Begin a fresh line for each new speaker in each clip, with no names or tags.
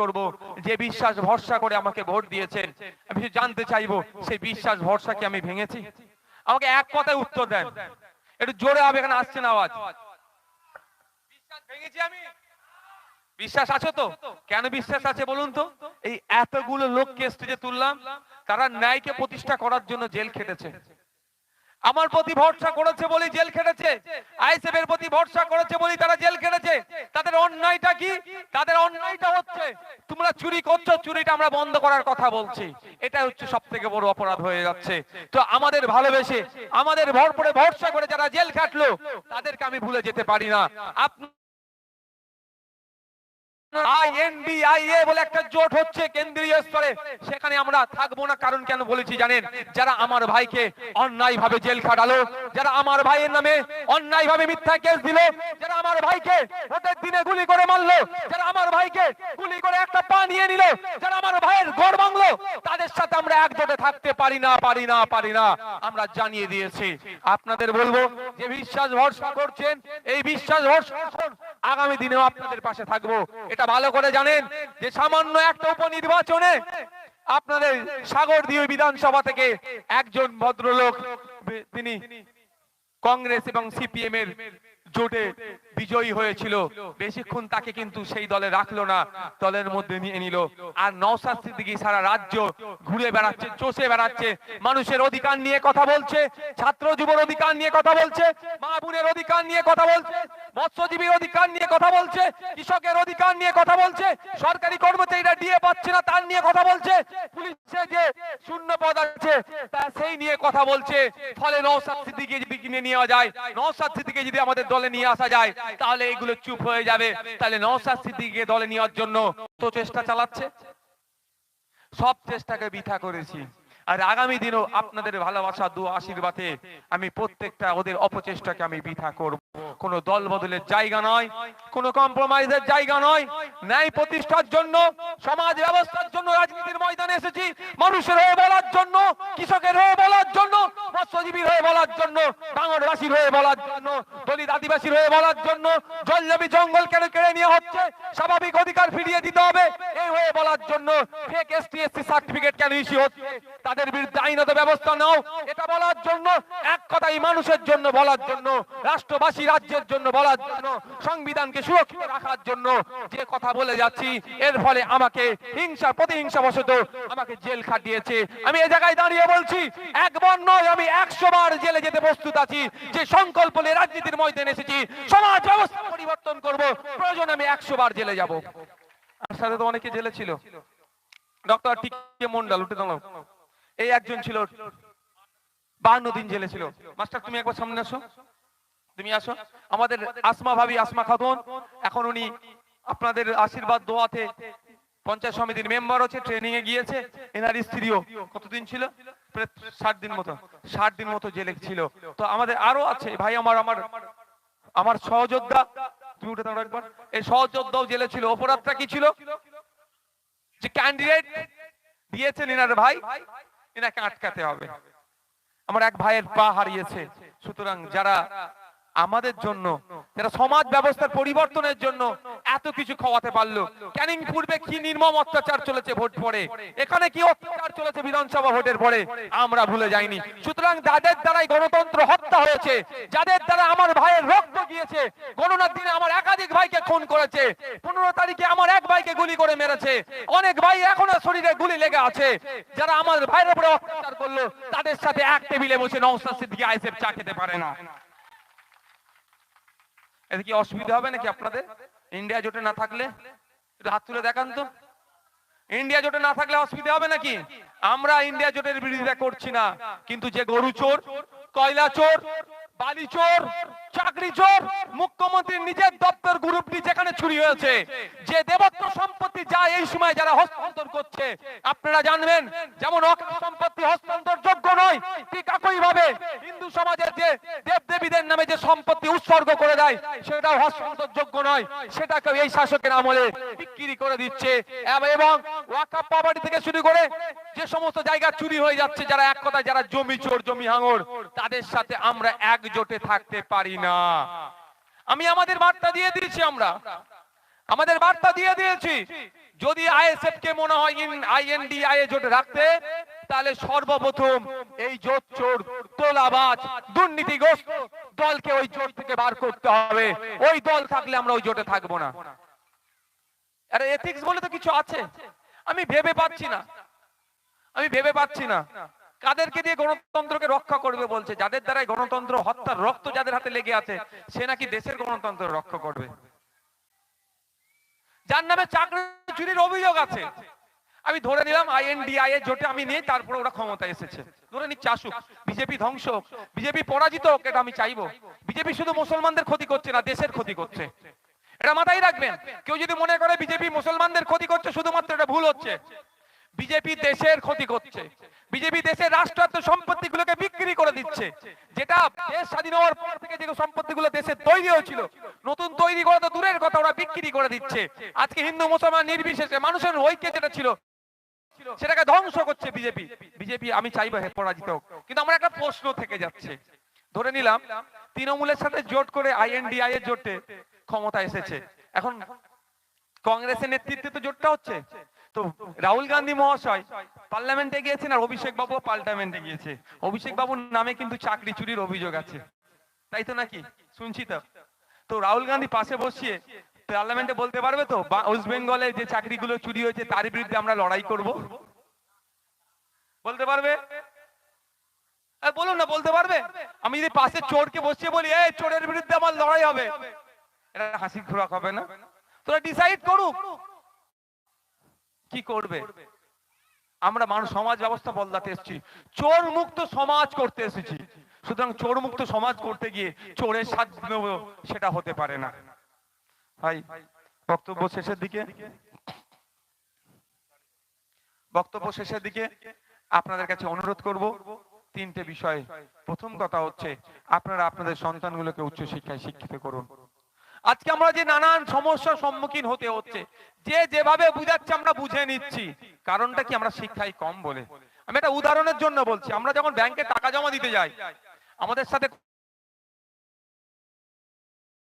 করব। যে বিশ্বাস ভরসা করে আমাকে ভোট দিয়েছেন আমি জানতে চাইব, সেই বিশ্বাস ভরসাকে আমি ভেঙেছি। আমাকে এক কথায় উত্তর দেন। একটু জোরে হবে এখানে আসছে না আওয়াজ। বিশ্বাস ভেঙেছি বিশ্বাস আছে তো? কেন বিশ্বাস আছে বলুন তো? এই এতগুলো লোককে স্টেজে তুললাম, তারা ন্যায়কে প্রতিষ্ঠা করার জন্য জেল খেটেছে। আমার প্রতি ভরসা করেছে বলে জেল খেটেছে। আইএসএফ এর প্রতি ভরসা করেছে বলে তারা জেল খেটেছে। তাদের অন্যায়টা কি? তাদের অন্যায়টা হচ্ছে, তোমরা চুরি করছ, চুরিটা আমরা বন্ধ করার কথা বলছি। এটা হচ্ছে সব থেকে বড় অপরাধ হয়ে যাচ্ছে। তো আমাদের ভালোবেসে, আমাদের ভরপুরে ভরসা করে যারা জেল খাটলো, তাদেরকে আমি ভুলে যেতে পারি না। আপনি সেখানে আমরা থাকব না, কারণ কেন বলেছি জানেন? যারা আমার ভাইকে জেল খাটালো, যারা আমার ভাইয়ের নামে মিথ্যা যারা আমার ভাইকে দিনে গুলি করে মারলো আমার ভাইকে গুলি নিয়ে নিল। যারা আমার ভাইয়ের ঘর ভাঙলো, তাদের সাথে আমরা একজোটে থাকতে পারি না পারি না পারি না। আমরা জানিয়ে দিয়েছি। আপনাদের বলব যে বিশ্বাস ভরসা করছেন, এই বিশ্বাস ভরসা। আগামী দিনেও আপনাদের পাশে থাকব। এটা ভালো করে জানেন যে সামান্য একটা উপনির্বাচনে আপনাদের সাগর দিয়ে বিধানসভা থেকে একজন ভদ্রলোক, তিনি কংগ্রেস এবং সিপিএম এর জোটে বিজয়ী হয়েছিল। বেশিক্ষণ তাকে কিন্তু সেই দলে রাখল না, দলের মধ্যে নিয়ে নিল। আর নওসাদ সিদ্দিকি সারা রাজ্য ঘুরে বেড়াচ্ছে, চষে বেড়াচ্ছে, মানুষের অধিকার নিয়ে কথা বলছে, ছাত্র যুবর অধিকার নিয়ে কথা বলছে, মা বোনের অধিকার নিয়ে কথা বলছে। মৎস্যজীবীর অধিকার নিয়ে কথা বলছে, কৃষকের অধিকার নিয়ে কথা বলছে, সরকারি কর্মচারীরা ডিএ পাচ্ছে না, তার নিয়ে কথা বলছে, পুলিশে যে শূন্য পদ আছে, তা সেই নিয়ে কথা বলছে। ফলে নওসাদ সিদ্দিকী যদি কিনে নেওয়া যায় নওসাদ সিদ্দিকী যদি আমাদের দলে নিয়ে আসা যায়, তাহলে এগুলো চুপ হয়ে যাবে। তাহলে নওসাদ সিদ্দিকীকে দলে নেওয়ার জন্য তো চেষ্টা চালাচ্ছে? সব চেষ্টাকে বৃথা করেছি। আর আগামী দিনও আপনাদের ভালোবাসা দু আশীর্বাদে আমি প্রত্যেকটা ওদের অপচেষ্টাকে আমি বৃথা করব। কোনো দল বদলের জায়গা নয়, কোনো কম্প্রোমাইজের জায়গা নয়। ন্যায় প্রতিষ্ঠার জন্য, সমাজ ব্যবস্থার জন্য রাজনীতির ময়দানে এসেছি। মানুষের বলার জন্য, কৃষকের হয়ে বলার জন্য মৎস্যজীবীর হয়ে বলার জন্য বাংলাবাসীর হয়ে বলার জন্য, দলিত আদিবাসীর হয়ে বলার জন্য জল জমি জঙ্গল কেড়ে কেড়ে নিয়ে হচ্ছে, স্বাভাবিক অধিকার ফিরিয়ে দিতে হবে, এই হয়ে বলার জন্য ফেক এসটি এসসি সার্টিফিকেট কেন ইস্যু হচ্ছে? তাদের বিরুদ্ধে আইনত ব্যবস্থা নাও, এটা বলার জন্য, এক কথাই মানুষের জন্য বলার জন্য, রাষ্ট্রবাসী রাজ্যের জন্য বলার জন্য, সংবিধানকে সুরক্ষিত রাখার জন্য যে কথা বলে যাচ্ছি, এর ফলে আমাকে হিংসা প্রতিহিংসা বশত আমাকে জেল খাটিয়েছে আমি এ জায়গায় দাঁড়িয়ে বলছি একবার নয়, আমি একশো বার জেলে যেতে প্রস্তুত আছি। যে সংকল্প নিয়ে রাজনীতির ময়দানে এসেছি, সমাজ ব্যবস্থা পরিবর্তন করব, প্রয়োজন আমি একশো বার জেলে যাব। আমার সাথে তো অনেকে জেলে ছিল। ডক্টর মন্ডল, উঠে এই একজন ছিল, বাহান্ন দিন জেলে ছিল। মাস্টার, তুমি একবার সামনে আসো। তুমি আসো। আমাদের আসমা ভাবি, আসমা খাতুন, এখন উনি আপনাদের আশীর্বাদ দোয়াতে পঞ্চায়েত সমিতির মেম্বার হচ্ছে ট্রেনিং এ গিয়েছে। এনার স্ত্রীও কতদিন ছিল? ষাট দিন মতো। ষাট দিন মতো জেলে ছিল। তো আমাদের আরও আছে। ভাই, আমার আমার আমার সহযোদ্ধা। তুমি উঠে দাঁড়াও একবার। এই সহযোদ্ধাও জেলে ছিল। অপরাধটা কি ছিল? যে ক্যান্ডিডেট দিয়েছেন এনার ভাই, এনাকে আটকাতে হবে। আমার এক ভাইয়ের পা হারিয়েছে। সুতরাং যারা আমাদের জন্য, যারা সমাজ ব্যবস্থার পরিবর্তনের জন্য এত কিছু খাওয়াতে পারল। ক্যানিং পূর্বে কি নির্মম অত্যাচার চলেছে ভোট পরে এখানে কি অত্যাচার চলেছে বিধানসভা ভোটের পরে? আমরা ভুলে যাইনি। সুতরাং যাদের দ্বারাই গণতন্ত্র হত্যা হয়েছে, যাদের দ্বারা আমার ভাইয়ের রক্ত গিয়েছে, গণনার দিনে আমার একাধিক ভাইকে খুন করেছে, পনেরো তারিখে আমার এক ভাইকে গুলি করে মেরেছে, অনেক ভাই এখনও শরীরে গুলি লেগে আছে। যারা আমার ভাইয়ের উপরে অত্যাচার করল, তাদের সাথে এক টেবিলে বসে নওসাদ সিদ্দিকী আইসেফ চা খেতে পারে না। এতে কি অসুবিধা হবে নাকি আপনাদের? ইন্ডিয়া জোটে না থাকলে? হাত তুলে দেখান তো। ইন্ডিয়া জোটে না থাকলে অসুবিধা হবে নাকি? আমরা ইন্ডিয়া জোটের বিরোধিতা করছি না। কিন্তু যে গরু চোর, কয়লা চোর, বালি চোর চাকরি চোর মুখ্যমন্ত্রীর নিজের দপ্তর গ্রুপটি যেখানে চুরি হয়েছে, যে দেবত্ব সম্পত্তি যা এই সময় যারা হস্তান্তর করছে, আপনারা জানবেন, যেমন সম্পত্তি হস্তান্তর যোগ্য নয়, ঠিক একই ভাবে হিন্দু সমাজের যে দেব দেবীদের নামে যে সম্পত্তি উৎসর্গ করে দেয়, সেটাও হস্তান্তর যোগ্য নয় সেটাকে এই শাসকের আমলে বিক্রি করে দিচ্ছে। এবং ওয়াকাপ প্রপার্টি থেকে শুরু করে যে সমস্ত জায়গা চুরি হয়ে যাচ্ছে, যারা এক কথায় যারা জমি চোর, জমি হাঙর, তাদের সাথে আমরা একজোটে থাকতে পারি না। আমি আমাদের বার্তা দিয়ে দিয়েছি আমরা। আমাদের বার্তা দিয়ে দিয়েছি। যদি আইএসএফ কে মনে হয় আইএনডিআই জোট রাখতে, তাহলে সর্বপ্রথম এই জোট চোর, তোলাবাজ, দুর্নীতিগ্রস্ত দলকে ওই জোট থেকে বার করতে হবে। ওই দল থাকলে আমরা ওই জোটে থাকব না। আরে এথিক্স বলে তো কিছু আছে। আমি ভেবে পাচ্ছি না। আমি ভেবে পাচ্ছি না। কাদেরকে দিয়ে গণতন্ত্রকে রক্ষা করবে বলছে। যাদের দ্বারা গণতন্ত্র, হত্যার রক্ত যাদের হাতে লেগে আছে, সে নাকি দেশের গণতন্ত্র রক্ষা করবে। যার নামে চাকরি চুরির অভিযোগ আছে। আমি ধরে নিলাম আইএনডিআই এর জোটে আমি নিয়ে তারপরে ওরা ক্ষমতায় এসেছে। ধরে নিচ্ছে আসুক বিজেপি ধ্বংস বিজেপি পরাজিত এটা আমি চাইব। বিজেপি শুধু মুসলমানদের ক্ষতি করছে না, দেশের ক্ষতি করছে। এটা মাথায় রাখবেন। কেউ যদি মনে করে বিজেপি মুসলমানদের ক্ষতি করছে, শুধুমাত্র এটা ভুল হচ্ছে। বিজেপি দেশের ক্ষতি করছে। বিজেপি দেশের রাষ্ট্রায়ত্ত সম্পত্তিগুলোকে বিক্রি করে দিচ্ছে। যেটা দেশ স্বাধীন হওয়ার পর থেকে যে সম্পত্তিগুলো দেশে তৈরি হয়েছিল, নতুন তৈরি করা তো দূরের কথা, ওরা বিক্রি করে দিচ্ছে। আজকে হিন্দু, মুসলমান নির্বিশেষে মানুষের ঐক্য যেটা ছিল, সেটাকে ধ্বংস করছে বিজেপি। বিজেপি, আমি চাইব পরাজিত হোক। কিন্তু আমার একটা প্রশ্ন থেকে যাচ্ছে। ধরে নিলাম, তৃণমূলের সাথে জোট করে আইএনডিআই এর জোটে ক্ষমতা এসেছে। এখন কংগ্রেসের নেতৃত্বে তো জোটটা হচ্ছে। তো রাহুল গান্ধী মহাশয় পার্লামেন্টে গিয়েছেন আর অভিষেক বাবু পার্লামেন্টে গিয়েছে। অভিষেক বাবুর নামে কিন্তু চাকরি চুরির অভিযোগ আছে। তাই তো নাকি? শুনছি তো। তো রাহুল গান্ধী পাশে বসিয়ে পার্লামেন্টে বলতে পারবে তো? ওয়েস্ট বেঙ্গলে যে চাকরিগুলো চুরি হয়েছে তার বিরুদ্ধে আমরা লড়াই করব? বলতে পারবে? বলুন না, বলতে পারবে? আমি যদি পাশে চোরকে বসিয়ে বলি, এই, চোরের বিরুদ্ধে আমার লড়াই হবে। এটা হাসি খোরাক হবে না? তোরা ডিসাইড করুক। কি করবে? আমরা মানুষ সমাজ ব্যবস্থা বদলাতে এসেছি। চোর মুক্ত সমাজ করতে এসেছি। সুতরাং চোর মুক্ত সমাজ করতে গিয়ে চোরের নেব, সেটা হতে পারে না। ভাই, বক্তব্য শেষের দিকে? বক্তব্য শেষের দিকে আপনাদের কাছে অনুরোধ করব, তিনটে বিষয়। প্রথম কথা হচ্ছে, আপনারা আপনাদের সন্তানগুলোকে উচ্চ শিক্ষায় শিক্ষিত করুন। আজকে আমরা যে নানান সমস্যার সম্মুখীন হতে হচ্ছে, যে যেভাবে বুঝাচ্ছে আমরা বুঝে নিচ্ছি। কারণটা কি আমরা শিক্ষায় কম বলে? আমি একটা উদাহরণের জন্য বলছি, আমরা যখন ব্যাংকে টাকা জমা দিতে যাই, আমাদের সাথে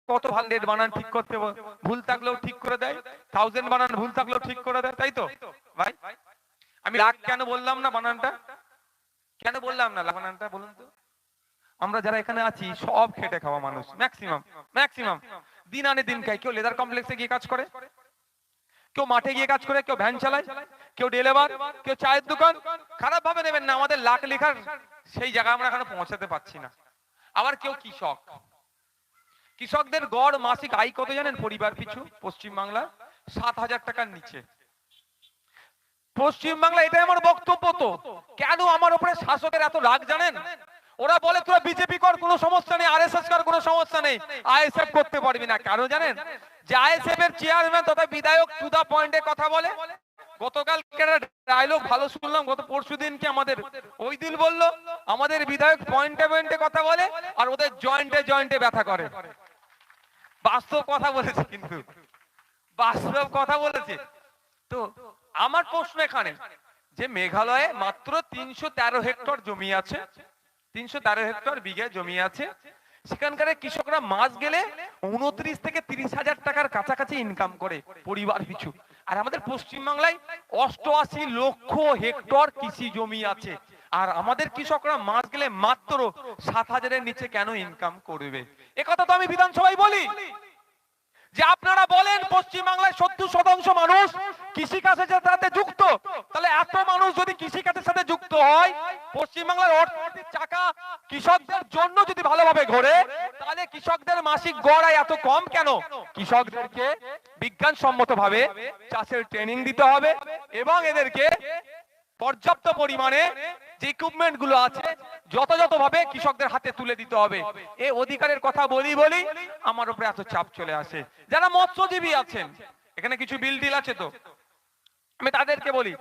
কত ভালো রেট বানান ঠিক করতে ভুল থাকলেও ঠিক করে দেয় থাউজেন্ড বানান ভুল থাকলেও ঠিক করে দেয়, তাই তো? ভাই, আমি লাখ কেন বললাম না বানানটা? কেন বললাম না বানানটা, বলুন তো? আমরা যারা এখানে আছি, সব খেটে খাওয়া মানুষ ম্যাক্সিমাম ম্যাক্সিমাম দিন আনে দিন খায়। কেউ লেদার কমপ্লেক্সে গিয়ে কাজ করে, কেউ মাঠে গিয়ে কাজ করে, কেউ ভ্যান চালায়, কেউ ডেলিভার কেউ চায়ের দোকান। খারাপ ভাবে নেবেন না, আমাদের লাখ লেখার সেই জায়গায় আমরা এখনও পৌঁছাতে পারছি না। আবার কেউ কৃষক। কৃষকদের গড় মাসিক আয় কত জানেন পরিবার পিছু? পশ্চিম বাংলা সাত হাজার টাকার নিচে। পশ্চিম বাংলা এটাই আমার বক্তব্য তো। কেন আমার উপরে শাসকের এত রাগ জানেন? ওরা বলে তোরা বিজেপি কর, কোনো সমস্যা নেই আরএসএস কর, কোনো সমস্যা নেই। আইএসএফ করতে পারবি না। কেন জানেন? যে আইএসএফ এর চেয়ারম্যান তথা বিধায়ক টু পয়েন্টে কথা বলে। ওদের জয়েন্টে ব্যথা করে। বাস্তব কথা বলেছে কিন্তু। বাস্তব কথা বলেছে। তো আমার প্রশ্ন এখানে, যে মেঘালয়ে মাত্র তিনশো তেরো হেক্টর জমি আছে তিনশো তেরো হেক্টর বিঘে জমি আছে। সেখানকার কৃষকরা মাস গেলে উনত্রিশ থেকে তিরিশ হাজার টাকার কাছাকাছি ইনকাম করে পরিবার পিছু। আর আমাদের পশ্চিমবাংলায় অষ্টআশি লক্ষ হেক্টর কৃষি জমি আছে। আর আমাদের কৃষকরা মাস গেলে মাত্র সাত হাজারের নিচে কেন ইনকাম করবে? একথা তো আমি বিধানসভায় বলি। যে আপনারা বলেন পশ্চিম বাংলায় সত্তর শতাংশ মানুষ কৃষিকাজের সাথে যুক্ত, তাহলে এত মানুষ যদি কৃষিকাজের সাথে যুক্ত হয় পশ্চিম বাংলার অর্থনৈতিক চাকা কৃষকদের জন্য যদি ভালোভাবে ঘোরে, তাহলে কৃষকদের মাসিক গড় আয় এত কম কেন? কৃষকদেরকে বিজ্ঞানসম্মত ভাবে চাষের ট্রেনিং দিতে হবে এবং এদেরকে পর্যাপ্ত পরিমাণে যে ইকুইপমেন্টগুলো আছে যথাযথ ভাবে কৃষকদের হাতে তুলে দিতে হবে। এই অধিকারের কথা বলি বলি আমার উপরে এত চাপ চলে আসে। যারা মৎস্যজীবী আছেন, এখানে কিছু বিল ডিল আছে তো? আমি তাদেরকে বলি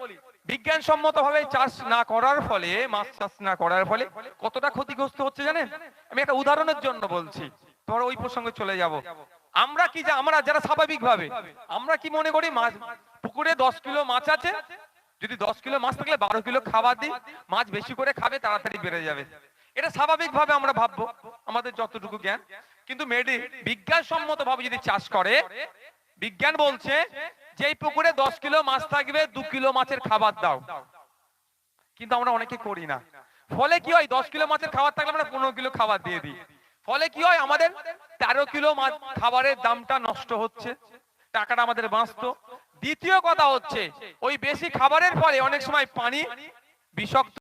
বিজ্ঞানসম্মত ভাবে চাষ না করার ফলে, মাছ চাষ না করার ফলে কতটা ক্ষতিগ্রস্ত হচ্ছে জানেন? আমি একটা উদাহরণের জন্য বলছি। তোমার ওই প্রসঙ্গে চলে যাব। আমরা কি যা আমরা যারা স্বাভাবিক ভাবে আমরা কি মনে করি মাছ পুকুরে দশ কিলো মাছ আছে? যদি দশ কিলো মাছ থাকলে বারো কিলো খাবার দিই মাছ বেশি করে খাবে, তাড়াতাড়ি বেড়ে যাবে। এটা স্বাভাবিক ভাবে আমরা ভাববো, আমাদের যতটুকু জ্ঞান। কিন্তু মেডি বিজ্ঞানসম্মত ভাবে যদি চাষ করে, বিজ্ঞান বলছে যেই পুকুরে দশ কিলো মাছ থাকবে, দু কিলো মাছের খাবার দাও। কিন্তু আমরা অনেকে করি না। ফলে কি হয়? দশ কিলো মাছের খাবার থাকলে আমরা পনেরো কিলো খাবার দিয়ে দিই। ফলে কি হয়? আমাদের তেরো কিলো মাছ খাবারের দামটা নষ্ট হচ্ছে। টাকাটা আমাদের বাঁচতো। দ্বিতীয় কথা হচ্ছে, ওই বেশি খাবারের ফলে অনেক সময় পানি বিষাক্ত